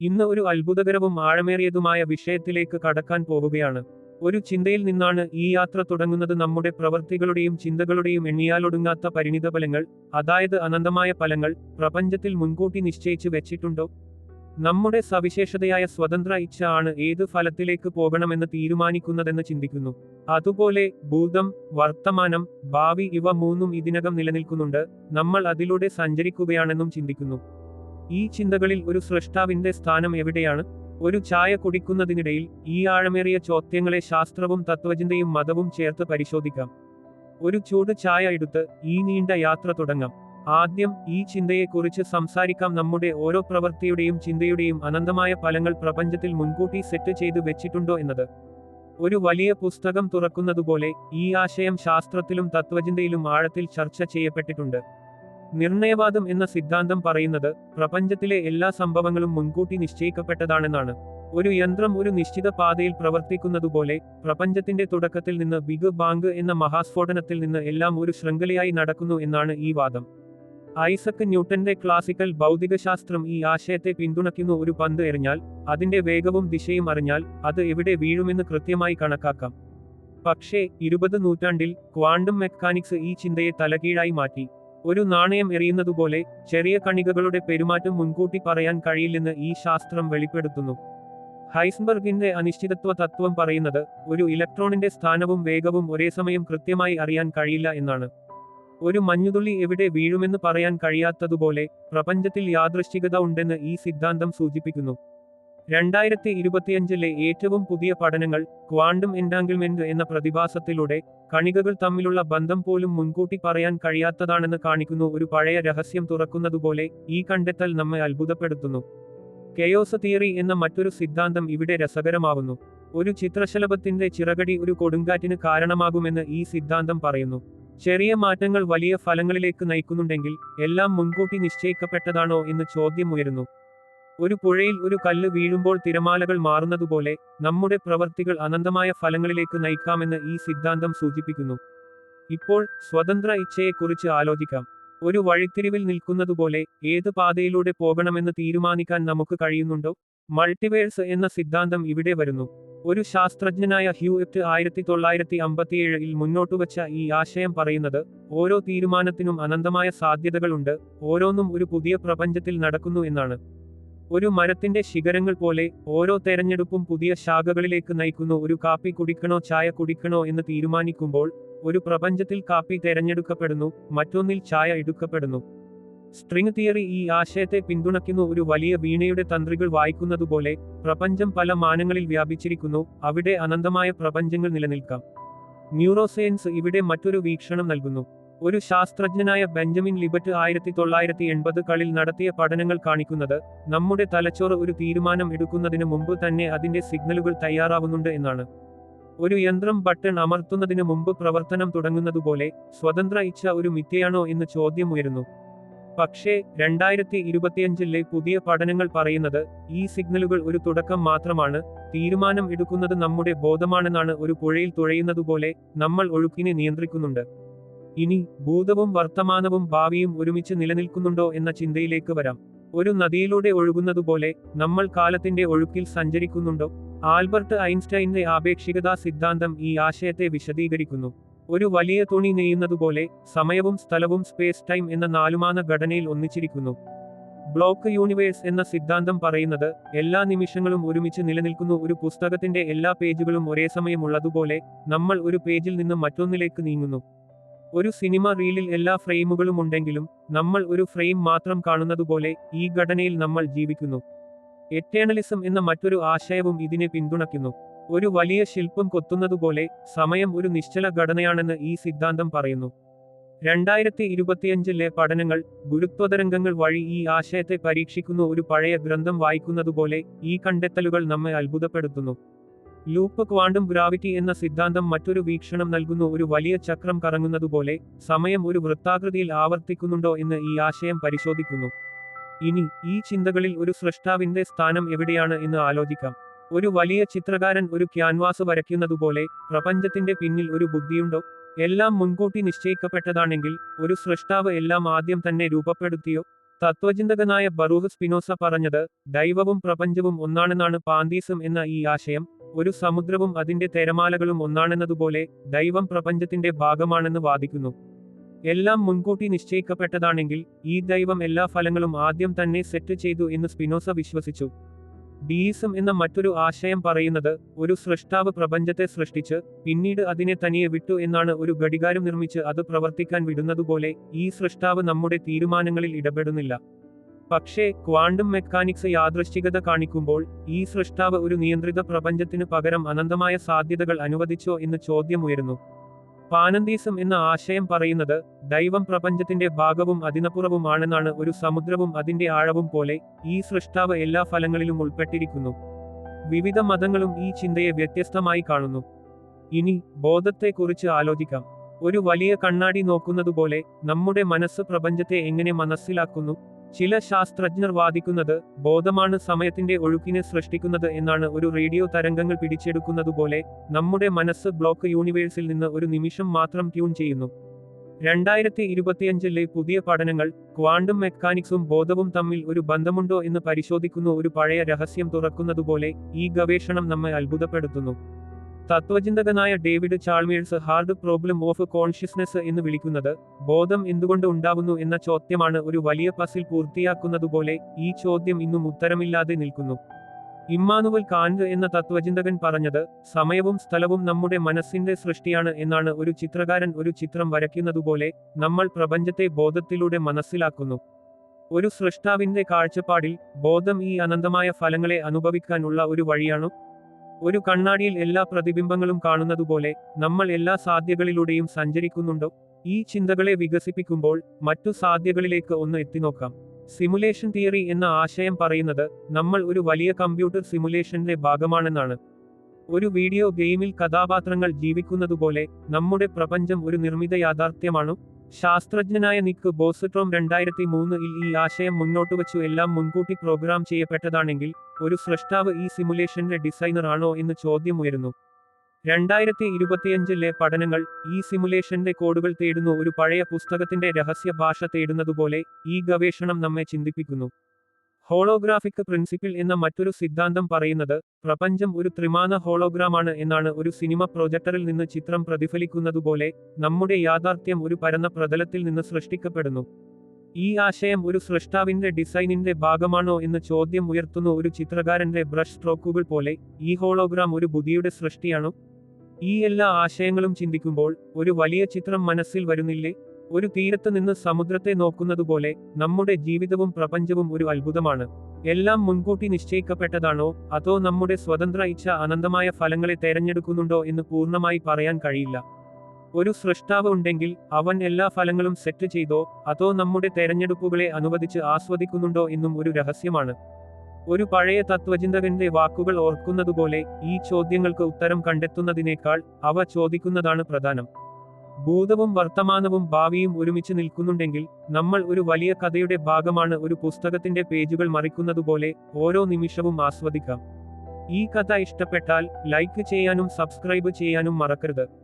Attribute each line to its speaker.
Speaker 1: ഇന്ന് ഒരു അത്ഭുതകരവും ആഴമേറിയതുമായ വിഷയത്തിലേക്ക് കടക്കാൻ പോവുകയാണ്. ഒരു ചിന്തയിൽ നിന്നാണ് ഈ യാത്ര തുടങ്ങുന്നത്. നമ്മുടെ പ്രവൃത്തികളുടെയും ചിന്തകളുടെയും എണ്ണിയാലൊടുങ്ങാത്ത പരിണിത ഫലങ്ങൾ അതായത് അനന്തമായ ഫലങ്ങൾ പ്രപഞ്ചത്തിൽ മുൻകൂട്ടി നിശ്ചയിച്ചു വെച്ചിട്ടുണ്ടോ? നമ്മുടെ സവിശേഷതയായ സ്വതന്ത്ര ഇച്ഛ ആണ് ഏത് ഫലത്തിലേക്ക് പോകണമെന്ന് തീരുമാനിക്കുന്നതെന്ന് ചിന്തിക്കുന്നു. അതുപോലെ ഭൂതം വർത്തമാനം ഭാവി ഇവ മൂന്നും ഇതിനകം നിലനിൽക്കുന്നുണ്ട്. നമ്മൾ അതിലൂടെ സഞ്ചരിക്കുകയാണെന്നും ചിന്തിക്കുന്നു. ഈ ചിന്തകളിൽ ഒരു സൃഷ്ടാവിന്റെ സ്ഥാനം എവിടെയാണ്? ഒരു ചായ കുടിക്കുന്നതിനിടയിൽ ഈ ആഴമേറിയ ചോദ്യങ്ങളെ ശാസ്ത്രവും തത്വചിന്തയും മതവും ചേർത്ത് പരിശോധിക്കാം. ഒരു ചൂട് ചായ എടുത്ത് ഈ നീണ്ട യാത്ര തുടങ്ങാം. ആദ്യം ഈ ചിന്തയെക്കുറിച്ച് സംസാരിക്കാം. നമ്മുടെ ഓരോ പ്രവൃത്തിയുടെയും ചിന്തയുടെയും അനന്തമായ ഫലങ്ങൾ പ്രപഞ്ചത്തിൽ മുൻകൂട്ടി സെറ്റ് ചെയ്തു വെച്ചിട്ടുണ്ടോ എന്നത്. ഒരു വലിയ പുസ്തകം തുറക്കുന്നതുപോലെ ഈ ആശയം ശാസ്ത്രത്തിലും തത്വചിന്തയിലും ആഴത്തിൽ ചർച്ച ചെയ്യപ്പെട്ടിട്ടുണ്ട്. നിർണയവാദം എന്ന സിദ്ധാന്തം പറയുന്നത് പ്രപഞ്ചത്തിലെ എല്ലാ സംഭവങ്ങളും മുൻകൂട്ടി നിശ്ചയിക്കപ്പെട്ടതാണെന്നാണ്. ഒരു യന്ത്രം ഒരു നിശ്ചിത പാതയിൽ പ്രവർത്തിക്കുന്നതുപോലെ പ്രപഞ്ചത്തിന്റെ തുടക്കത്തിൽ നിന്ന് ബിഗ് ബാങ്ക് എന്ന മഹാസ്ഫോടനത്തിൽ നിന്ന് എല്ലാം ഒരു ശൃംഖലയായി നടക്കുന്നു എന്നാണ് ഈ വാദം. ഐസക് ന്യൂട്ടന്റെ ക്ലാസിക്കൽ ഭൗതികശാസ്ത്രം ഈ ആശയത്തെ പിന്തുണയ്ക്കുന്നു ഒരു പന്ത് എറിഞ്ഞാൽ അതിന്റെ വേഗവും ദിശയും അറിഞ്ഞാൽ അത് എവിടെ വീഴുമെന്ന് കൃത്യമായി കണക്കാക്കാം. പക്ഷേ ഇരുപത് നൂറ്റാണ്ടിൽ ക്വാണ്ടം മെക്കാനിക്സ് ഈ ചിന്തയെ തലകീഴായി മാറ്റി. ഒരു നാണയം എറിയുന്നതുപോലെ ചെറിയ കണികകളുടെ പെരുമാറ്റം മുൻകൂട്ടി പറയാൻ കഴിയില്ലെന്ന് ഈ ശാസ്ത്രം വെളിപ്പെടുത്തുന്നു. ഹൈസ്ബർഗിന്റെ അനിശ്ചിതത്വ തത്വം പറയുന്നത് ഒരു ഇലക്ട്രോണിന്റെ സ്ഥാനവും വേഗവും ഒരേ സമയം കൃത്യമായി അറിയാൻ കഴിയില്ല എന്നാണ്. ഒരു മഞ്ഞുതുള്ളി എവിടെ വീഴുമെന്ന് പറയാൻ കഴിയാത്തതുപോലെ പ്രപഞ്ചത്തിൽ യാദൃശ്ചികത ഉണ്ടെന്ന് ഈ സിദ്ധാന്തം സൂചിപ്പിക്കുന്നു. രണ്ടായിരത്തി ഇരുപത്തിയഞ്ചിലെ ഏറ്റവും പുതിയ പഠനങ്ങൾ ക്വാണ്ടം എൻഡാങ്കിൾമെന്റ് എന്ന പ്രതിഭാസത്തിലൂടെ കണികകൾ തമ്മിലുള്ള ബന്ധം പോലും മുൻകൂട്ടി പറയാൻ കഴിയാത്തതാണെന്ന് കാണിക്കുന്നു ഒരു പഴയ രഹസ്യം തുറക്കുന്നതുപോലെ ഈ കണ്ടെത്തൽ നമ്മെ അത്ഭുതപ്പെടുത്തുന്നു. കെയോസ തിയറി എന്ന മറ്റൊരു സിദ്ധാന്തം ഇവിടെ രസകരമാവുന്നു. ഒരു ചിത്രശലഭത്തിന്റെ ചിറകടി ഒരു കൊടുങ്കാറ്റിന് കാരണമാകുമെന്ന് ഈ സിദ്ധാന്തം പറയുന്നു. ചെറിയ മാറ്റങ്ങൾ വലിയ ഫലങ്ങളിലേക്ക് നയിക്കുന്നുണ്ടെങ്കിൽ എല്ലാം മുൻകൂട്ടി നിശ്ചയിക്കപ്പെട്ടതാണോ എന്ന് ചോദ്യം ഉയരുന്നു ഒരു പുഴയിൽ ഒരു കല്ല് വീഴുമ്പോൾ തിരമാലകൾ മാറുന്നതുപോലെ നമ്മുടെ പ്രവർത്തികൾ അനന്തമായ ഫലങ്ങളിലേക്ക് നയിക്കാമെന്ന് ഈ സിദ്ധാന്തം സൂചിപ്പിക്കുന്നു. ഇപ്പോൾ സ്വതന്ത്ര ഇച്ഛയെക്കുറിച്ച് ആലോചിക്കാം. ഒരു വഴിത്തിരിവിൽ നിൽക്കുന്നതുപോലെ ഏത് പാതയിലൂടെ പോകണമെന്ന് തീരുമാനിക്കാൻ നമുക്ക് കഴിയുന്നുണ്ടോ? മൾട്ടിവേഴ്സ് എന്ന സിദ്ധാന്തം ഇവിടെ വരുന്നു. ഒരു ശാസ്ത്രജ്ഞനായ ഹ്യൂ ഹ്യൂഎറ്റ് ആയിരത്തി തൊള്ളായിരത്തി അമ്പത്തിയേഴിൽ മുന്നോട്ടുവച്ച ഈ ആശയം പറയുന്നത് ഓരോ തീരുമാനത്തിനും അനന്തമായ സാധ്യതകളുണ്ട് ഓരോന്നും ഒരു പുതിയ പ്രപഞ്ചത്തിൽ നടക്കുന്നു എന്നാണ്. ഒരു മരത്തിന്റെ ശിഖരങ്ങൾ പോലെ ഓരോ തെരഞ്ഞെടുപ്പും പുതിയ ശാഖകളിലേക്ക് നയിക്കുന്നു ഒരു കാപ്പി കുടിക്കണോ ചായ കുടിക്കണോ എന്ന് തീരുമാനിക്കുമ്പോൾ ഒരു പ്രപഞ്ചത്തിൽ കാപ്പി തെരഞ്ഞെടുക്കപ്പെടുന്നു മറ്റൊന്നിൽ ചായ എടുക്കപ്പെടുന്നു. സ്ട്രിംഗ് തിയറി ഈ ആശയത്തെ പിന്തുണയ്ക്കുന്നു. ഒരു വലിയ വീണയുടെ തന്ത്രികൾ വായിക്കുന്നതുപോലെ പ്രപഞ്ചം പല മാനങ്ങളിൽ വ്യാപിച്ചിരിക്കുന്നു. അവിടെ അനന്തമായ പ്രപഞ്ചങ്ങൾ നിലനിൽക്കാം. ന്യൂറോസയൻസ് ഇവിടെ മറ്റൊരു വീക്ഷണം നൽകുന്നു. ഒരു ശാസ്ത്രജ്ഞനായ ബെഞ്ചമിൻ ലിബറ്റ് ആയിരത്തി തൊള്ളായിരത്തി എൺപതുകളിൽ നടത്തിയ പഠനങ്ങൾ കാണിക്കുന്നത് നമ്മുടെ തലച്ചോറ് ഒരു തീരുമാനം എടുക്കുന്നതിന് മുമ്പ് തന്നെ അതിന്റെ സിഗ്നലുകൾ തയ്യാറാവുന്നുണ്ട് എന്നാണ്. ഒരു യന്ത്രം ബട്ടൺ അമർത്തുന്നതിന് മുമ്പ് പ്രവർത്തനം തുടങ്ങുന്നതുപോലെ സ്വതന്ത്ര ഇച്ഛ ഒരു മിഥ്യയാണോ എന്ന് ചോദ്യം ഉയരുന്നു പക്ഷേ രണ്ടായിരത്തി ഇരുപത്തിയഞ്ചിലെ പുതിയ പഠനങ്ങൾ പറയുന്നത് ഈ സിഗ്നലുകൾ ഒരു തുടക്കം മാത്രമാണ് തീരുമാനം എടുക്കുന്നത് നമ്മുടെ ബോധമാണെന്നാണ് ഒരു പുഴയിൽ തുഴയുന്നതുപോലെ നമ്മൾ ഒഴുക്കിനെ നിയന്ത്രിക്കുന്നുണ്ട്. ഇനി ഭൂതവും വർത്തമാനവും ഭാവിയും ഒരുമിച്ച് നിലനിൽക്കുന്നുണ്ടോ എന്ന ചിന്തയിലേക്ക് വരാം. ഒരു നദിയിലൂടെ ഒഴുകുന്നതുപോലെ നമ്മൾ കാലത്തിന്റെ ഒഴുക്കിൽ സഞ്ചരിക്കുന്നുണ്ടോ? ആൽബർട്ട് ഐൻസ്റ്റൈന്റെ ആപേക്ഷികതാ സിദ്ധാന്തം ഈ ആശയത്തെ വിശദീകരിക്കുന്നു. ഒരു വലിയ തുണി നെയ്യുന്നതുപോലെ സമയവും സ്ഥലവും സ്പേസ് ടൈം എന്ന നാലുമാന ഘടനയിൽ ഒന്നിച്ചിരിക്കുന്നു. ബ്ലോക്ക് യൂണിവേഴ്സ് എന്ന സിദ്ധാന്തം പറയുന്നത് എല്ലാ നിമിഷങ്ങളും ഒരുമിച്ച് നിലനിൽക്കുന്നു. ഒരു പുസ്തകത്തിന്റെ എല്ലാ പേജുകളും ഒരേ സമയം ഉള്ളതുപോലെ നമ്മൾ ഒരു പേജിൽ നിന്ന് മറ്റൊന്നിലേക്ക് നീങ്ങുന്നു. ഒരു സിനിമ റീലിൽ എല്ലാ ഫ്രെയിമുകളും ഉണ്ടെങ്കിലും നമ്മൾ ഒരു ഫ്രെയിം മാത്രം കാണുന്നതുപോലെ ഈ ഘടനയിൽ നമ്മൾ ജീവിക്കുന്നു. എറ്റേണലിസം എന്ന മറ്റൊരു ആശയവും ഇതിനെ പിന്തുണയ്ക്കുന്നു. ഒരു വലിയ ശില്പം കൊത്തുന്നതുപോലെ സമയം ഒരു നിശ്ചല ഘടനയാണെന്ന് ഈ സിദ്ധാന്തം പറയുന്നു. രണ്ടായിരത്തി ഇരുപത്തിയഞ്ചിലെ പഠനങ്ങൾ ഗുരുത്വതരംഗങ്ങൾ വഴി ഈ ആശയത്തെ പരീക്ഷിക്കുന്ന ഒരു പഴയ ഗ്രന്ഥം വായിക്കുന്നതുപോലെ ഈ കണ്ടെത്തലുകൾ നമ്മെ അത്ഭുതപ്പെടുത്തുന്നു. ലൂപ്പ് ക്വാണ്ടം ഗ്രാവിറ്റി എന്ന സിദ്ധാന്തം മറ്റൊരു വീക്ഷണം നൽകുന്നു. ഒരു വലിയ ചക്രം കറങ്ങുന്നതുപോലെ സമയം ഒരു വൃത്താകൃതിയിൽ ആവർത്തിക്കുന്നുണ്ടോ എന്ന് ഈ ആശയം പരിശോധിക്കുന്നു. ഇനി ഈ ചിന്തകളിൽ ഒരു സൃഷ്ടാവിന്റെ സ്ഥാനം എവിടെയാണ് എന്ന് ആലോചിക്കാം. ഒരു വലിയ ചിത്രകാരൻ ഒരു ക്യാൻവാസ് വരയ്ക്കുന്നതുപോലെ പ്രപഞ്ചത്തിന്റെ പിന്നിൽ ഒരു ബുദ്ധിയുണ്ടോ? എല്ലാം മുൻകൂട്ടി നിശ്ചയിക്കപ്പെട്ടതാണെങ്കിൽ ഒരു സൃഷ്ടാവ് എല്ലാം ആദ്യം തന്നെ രൂപപ്പെടുത്തിയോ? തത്വചിന്തകനായ ബറൂഹ് സ്പിനോസ പറഞ്ഞത് ദൈവവും പ്രപഞ്ചവും ഒന്നാണെന്നാണ് പാന്തീസം എന്ന ഈ ആശയം. ഒരു സമുദ്രവും അതിന്റെ തിരമാലകളും ഒന്നാണെന്നതുപോലെ ദൈവം പ്രപഞ്ചത്തിന്റെ ഭാഗമാണെന്ന് വാദിക്കുന്നു. എല്ലാം മുൻകൂട്ടി നിശ്ചയിക്കപ്പെട്ടതാണെങ്കിൽ ഈ ദൈവം എല്ലാ ഫലങ്ങളും ആദ്യം തന്നെ സെറ്റ് ചെയ്തു എന്ന് സ്പിനോസ വിശ്വസിച്ചു. ഡീസം എന്ന മറ്റൊരു ആശയം പറയുന്നത് ഒരു സൃഷ്ടാവ് പ്രപഞ്ചത്തെ സൃഷ്ടിച്ച് പിന്നീട് അതിനെ തനിയെ വിട്ടു എന്നാണ് ഒരു ഘടികാരം നിർമ്മിച്ച് അത് പ്രവർത്തിക്കാൻ വിടുന്നതുപോലെ ഈ സൃഷ്ടാവ് നമ്മുടെ തീരുമാനങ്ങളിൽ ഇടപെടുന്നില്ല. പക്ഷേ ക്വാണ്ടം മെക്കാനിക്സ് യാദൃശ്ചികത കാണിക്കുമ്പോൾ ഈ സൃഷ്ടാവ് ഒരു നിയന്ത്രിത പ്രപഞ്ചത്തിന് പകരം അനന്തമായ സാധ്യതകൾ അനുവദിച്ചോ എന്ന് ചോദ്യമുയരുന്നു. പാനന്തീസം എന്ന ആശയം പറയുന്നത് ദൈവം പ്രപഞ്ചത്തിന്റെ ഭാഗവും അതിനപ്പുറവുമാണെന്നാണ് ഒരു സമുദ്രവും അതിന്റെ ആഴവും പോലെ ഈ സൃഷ്ടാവ് എല്ലാ ഫലങ്ങളിലും ഉൾപ്പെട്ടിരിക്കുന്നു. വിവിധ മതങ്ങളും ഈ ചിന്തയെ വ്യത്യസ്തമായി കാണുന്നു. ഇനി ബോധത്തെക്കുറിച്ച് ആലോചിക്കാം. ഒരു വലിയ കണ്ണാടി നോക്കുന്നതുപോലെ നമ്മുടെ മനസ്സ് പ്രപഞ്ചത്തെ എങ്ങനെ മനസ്സിലാക്കുന്നു? ചില ശാസ്ത്രജ്ഞർ വാദിക്കുന്നത് ബോധമാണ് സമയത്തിന്റെ ഒഴുക്കിനെ സൃഷ്ടിക്കുന്നത് എന്നാണ് ഒരു റേഡിയോ തരംഗങ്ങൾ പിടിച്ചെടുക്കുന്നതുപോലെ നമ്മുടെ മനസ്സ് ബ്ലോക്ക് യൂണിവേഴ്സിൽ നിന്ന് ഒരു നിമിഷം മാത്രം ട്യൂൺ ചെയ്യുന്നു. രണ്ടായിരത്തി ഇരുപത്തിയഞ്ചിലെ പുതിയ പഠനങ്ങൾ ക്വാണ്ടം മെക്കാനിക്സും ബോധവും തമ്മിൽ ഒരു ബന്ധമുണ്ടോ എന്ന് പരിശോധിക്കുന്ന ഒരു പഴയ രഹസ്യം തുറക്കുന്നതുപോലെ ഈ ഗവേഷണം നമ്മെ അത്ഭുതപ്പെടുത്തുന്നു. തത്വചിന്തകനായ David Chalmers hard problem of consciousness എന്ന് വിളിക്കുന്നത് ബോധം എന്തുകൊണ്ട് ഉണ്ടാകുന്നു എന്ന ചോദ്യമാണ് ഒരു വലിയ പസിൽ പൂർത്തിയാക്കുന്നതുപോലെ ഈ ചോദ്യം ഇന്നും ഉത്തരമില്ലാതെ നിൽക്കുന്നു. ഇമ്മാനുവൽ കാന്റ് എന്ന തത്വചിന്തകൻ പറഞ്ഞത് സമയവും സ്ഥലവും നമ്മുടെ മനസ്സിന്റെ സൃഷ്ടിയാണ് എന്നാണ് ഒരു ചിത്രകാരൻ ഒരു ചിത്രം വരയ്ക്കുന്നതുപോലെ നമ്മൾ പ്രപഞ്ചത്തെ ബോധത്തിലൂടെ മനസ്സിലാക്കുന്നു. ഒരു സൃഷ്ടാവിന്റെ കാഴ്ചപ്പാടിൽ ബോധം ഈ അനന്തമായ ഫലങ്ങളെ അനുഭവിക്കാനുള്ള ഒരു വഴിയാണു ഒരു കണ്ണാടിയിൽ എല്ലാ പ്രതിബിംബങ്ങളും കാണുന്നതുപോലെ നമ്മൾ എല്ലാ സാധ്യതകളിലൂടെയും സഞ്ചരിക്കുന്നുണ്ടോ? ഈ ചിന്തകളെ വികസിപ്പിക്കുമ്പോൾ മറ്റു സാധ്യതകളിലേക്ക് ഒന്ന് എത്തിനോക്കാം. സിമുലേഷൻ തിയറി എന്ന ആശയം പറയുന്നത് നമ്മൾ ഒരു വലിയ കമ്പ്യൂട്ടർ സിമുലേഷന്റെ ഭാഗമാണെന്നാണ്. ഒരു വീഡിയോ ഗെയിമിൽ കഥാപാത്രങ്ങൾ ജീവിക്കുന്നതുപോലെ നമ്മുടെ പ്രപഞ്ചം ഒരു നിർമ്മിത യാഥാർത്ഥ്യമാണോ? ശാസ്ത്രജ്ഞനായ നിക്ക് ബോസട്രോം രണ്ടായിരത്തി മൂന്നിൽ ഈ ആശയം മുന്നോട്ട് വച്ചു. എല്ലാം മുൻകൂട്ടി പ്രോഗ്രാം ചെയ്യപ്പെട്ടതാണെങ്കിൽ ഒരു സൃഷ്ടാവ് ഈ സിമുലേഷന്റെ ഡിസൈനർ ആണോ എന്ന് ചോദ്യമുയരുന്നു രണ്ടായിരത്തി ഇരുപത്തിയഞ്ചിലെ പഠനങ്ങൾ ഈ സിമുലേഷന്റെ കോഡുകൾ തേടുന്നു ഒരു പഴയ പുസ്തകത്തിന്റെ രഹസ്യ ഭാഷ തേടുന്നതുപോലെ ഈ ഗവേഷണം നമ്മെ ചിന്തിപ്പിക്കുന്നു. ഹോളോഗ്രാഫിക് പ്രിൻസിപ്പിൾ എന്ന മറ്റൊരു സിദ്ധാന്തം പറയുന്നത് പ്രപഞ്ചം ഒരു ത്രിമാന ഹോളോഗ്രാമാണ് എന്നാണ് ഒരു സിനിമ പ്രൊജക്ടറിൽ നിന്ന് ചിത്രം പ്രതിഫലിക്കുന്നതുപോലെ നമ്മുടെ യാഥാർത്ഥ്യം ഒരു പരന്ന പ്രതലത്തിൽ നിന്ന് സൃഷ്ടിക്കപ്പെടുന്നു. ഈ ആശയം ഒരു സൃഷ്ടാവിന്റെ ഡിസൈനിന്റെ ഭാഗമാണോ എന്ന് ചോദ്യം ഉയർത്തുന്ന ഒരു ചിത്രകാരന്റെ ബ്രഷ് സ്ട്രോക്കുകൾ പോലെ ഈ ഹോളോഗ്രാം ഒരു ബുദ്ധിയുടെ സൃഷ്ടിയാണോ. ഈ എല്ലാ ആശയങ്ങളും ചിന്തിക്കുമ്പോൾ ഒരു വലിയ ചിത്രം മനസ്സിൽ വരുന്നില്ലേ? ഒരു തീരത്ത് നിന്ന് സമുദ്രത്തെ നോക്കുന്നതുപോലെ നമ്മുടെ ജീവിതവും പ്രപഞ്ചവും ഒരു അത്ഭുതമാണ്. എല്ലാം മുൻകൂട്ടി നിശ്ചയിക്കപ്പെട്ടതാണോ? അതോ നമ്മുടെ സ്വതന്ത്ര ഇച്ഛ അനന്തമായ ഫലങ്ങളെ തെരഞ്ഞെടുക്കുന്നുണ്ടോ എന്ന് പൂർണമായി പറയാൻ കഴിയില്ല. ഒരു സൃഷ്ടാവ് ഉണ്ടെങ്കിൽ അവൻ എല്ലാ ഫലങ്ങളും സെറ്റ് ചെയ്തോ? അതോ നമ്മുടെ തെരഞ്ഞെടുപ്പുകളെ അനുവദിച്ച് ആസ്വദിക്കുന്നുണ്ടോ എന്നും ഒരു രഹസ്യമാണ്. ഒരു പഴയ തത്വചിന്തകന്റെ വാക്കുകൾ ഓർക്കുന്നതുപോലെ ഈ ചോദ്യങ്ങൾക്ക് ഉത്തരം കണ്ടെത്തുന്നതിനേക്കാൾ അവ ചോദിക്കുന്നതാണ് പ്രധാനം. ഭൂതവും വർത്തമാനവും ഭാവിയും ഒരുമിച്ച് നിൽക്കുന്നുണ്ടെങ്കിൽ നമ്മൾ ഒരു വലിയ കഥയുടെ ഭാഗമാണ് ഒരു പുസ്തകത്തിന്റെ പേജുകൾ മറിക്കുന്നതുപോലെ ഓരോ നിമിഷവും ആസ്വദിക്കാം. ഈ കഥ ഇഷ്ടപ്പെട്ടാൽ ലൈക്ക് ചെയ്യാനും സബ്സ്ക്രൈബ് ചെയ്യാനും മറക്കരുത്.